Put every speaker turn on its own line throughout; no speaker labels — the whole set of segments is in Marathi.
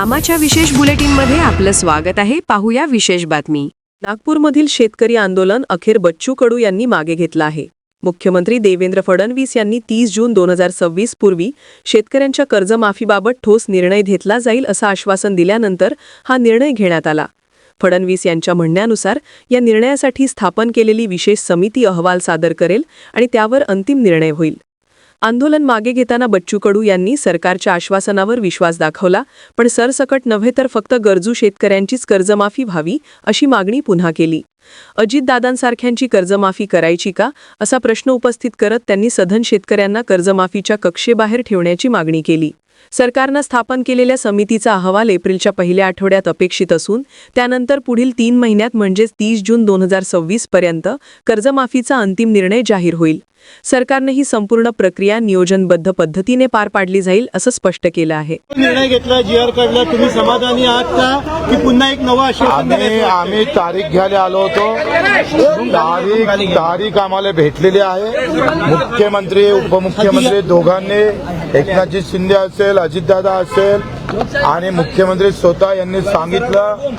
आमाच्या विशेष बुलेटिनमध्ये आपलं स्वागत आहे. पाहूया विशेष बातमी.
नागपूरमधील शेतकरी आंदोलन अखेर बच्चू कडू यांनी मागे घेतलं आहे. मुख्यमंत्री देवेंद्र फडणवीस यांनी तीस जून दोन हजार सव्वीस पूर्वी शेतकऱ्यांच्या कर्जमाफीबाबत ठोस निर्णय घेतला जाईल असं आश्वासन दिल्यानंतर हा निर्णय घेण्यात आला. फडणवीस यांच्या म्हणण्यानुसार या निर्णयासाठी स्थापन केलेली विशेष समिती अहवाल सादर करेल आणि त्यावर अंतिम निर्णय होईल. आंदोलन मागे घेताना बच्चू कडू यांनी सरकारच्या आश्वासनावर विश्वास दाखवला पण सरसकट नव्हे तर फक्त गरजू शेतकऱ्यांचीच कर्जमाफी व्हावी अशी मागणी पुन्हा केली. अजितदादांसारख्यांची कर्जमाफी करायची का? असा प्रश्न उपस्थित करत त्यांनी सधन शेतकऱ्यांना कर्जमाफीच्या कक्षेबाहेर ठेवण्याची मागणी केली. सरकारनं स्थापन केलेल्या समितीचा अहवाल एप्रिलच्या पहिल्या आठवड्यात अपेक्षित असून त्यानंतर पुढील तीन महिन्यात म्हणजेच तीस जून दोन हजार सव्वीस पर्यंत कर्जमाफीचा अंतिम निर्णय जाहीर होईल. सरकारने ही संपूर्ण प्रक्रिया नियोजनबद्ध पद्धतीने पार पाडली जाईल असं स्पष्ट केलं आहे.
निर्णय घेतला जी आर काढला तुम्ही समाधानी आहात का? की पुन्हा एक नवं
आम्ही? आम्ही तारीख घ्यायला आलो होतो. तारीख तारीख आम्हाला भेटलेली आहे. मुख्यमंत्री उपमुख्यमंत्री दोघांनी एकनाथजी शिंदे असेल अजितदादा असेल आणि मुख्यमंत्री स्वतः यांनी सांगितलं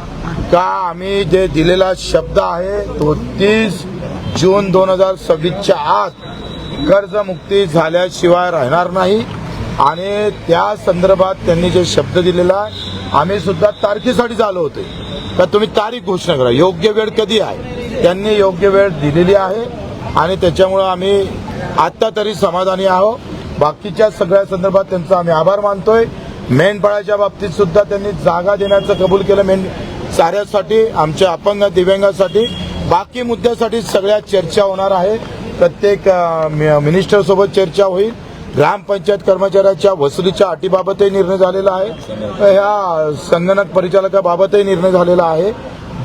का आम्ही जे दिलेला शब्द आहे तो तीस जून दोन हजार सव्वीसच्या आत कर्जमुक्ती झाल्याशिवाय राहणार नाही. आणि त्या संदर्भात त्यांनी जे शब्द दिलेला आहे आम्ही सुद्धा तारखेसाठी आलो होते. तर तुम्ही तारीख घोषणा करा. योग्य वेळ कधी आहे? त्यांनी योग्य वेळ दिलेली आहे. आणि त्याच्यामुळं आम्ही आत्ता तरी समाधानी आहोत. बाकीच्या सगळ्या संदर्भात त्यांचा आम्ही आभार मानतोय. मेंढपाळाच्या बाबतीत सुद्धा त्यांनी जागा देण्याचं कबूल केलं. मेंढ साऱ्यासाठी आमच्या अपंग दिव्यांगासाठी. बाकी मुद्द्यासाठी सगळ्या चर्चा होणार आहे. प्रत्येक मिनिस्टर सोबत चर्चा होईल. ग्रामपंचायत कर्मचाऱ्याच्या वसुलीच्या अटीबाबतही निर्णय झालेला आहे. ह्या संगणक परिचालकाबाबतही निर्णय झालेला आहे.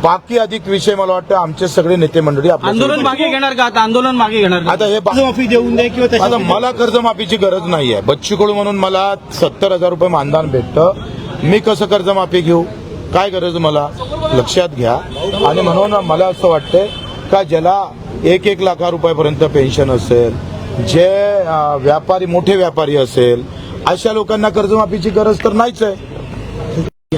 बाकी अधिक विषय मला वाटतं आमचे सगळे नेते मंडळी
आंदोलन मागे घेणार का? आता आंदोलन मागे घेणार?
आता हे
कर्जमाफी देऊन द्या किंवा
आता मला कर्जमाफीची गरज नाही आहे. बच्चू कडू म्हणून मला सत्तर हजार रुपये मानधन भेटतं. मी कसं कर्जमाफी घेऊ? काय गरज मला? लक्षात घ्या. आणि म्हणून मला असं वाटतंय का ज्याला एक एक लाखा रुपयापर्यंत पेन्शन असेल जे व्यापारी मोठे व्यापारी असेल अशा लोकांना कर्जमाफीची गरज तर नाहीच आहे.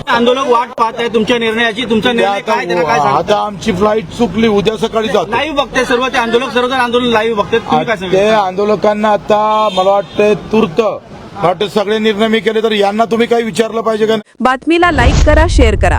आंदोलक वाट पाहत आहे तुमच्या निर्णयाची तुमचा निर्णय काय त्यांना काय
आता
सांगता?
आता आमची फ्लाईट चुकली उद्या सकाळी जातो.
लाईव्ह बघते सर्व ते आंदोलक सर्व आंदोलन लाईव्ह तुम्ही काय
ते आंदोलकांना आता मला वाटतं तूर्त मला वाटतं सगळे निर्णय मी केले तर यांना तुम्ही काही विचारलं पाहिजे का?
बातमीला लाईक करा शेअर करा.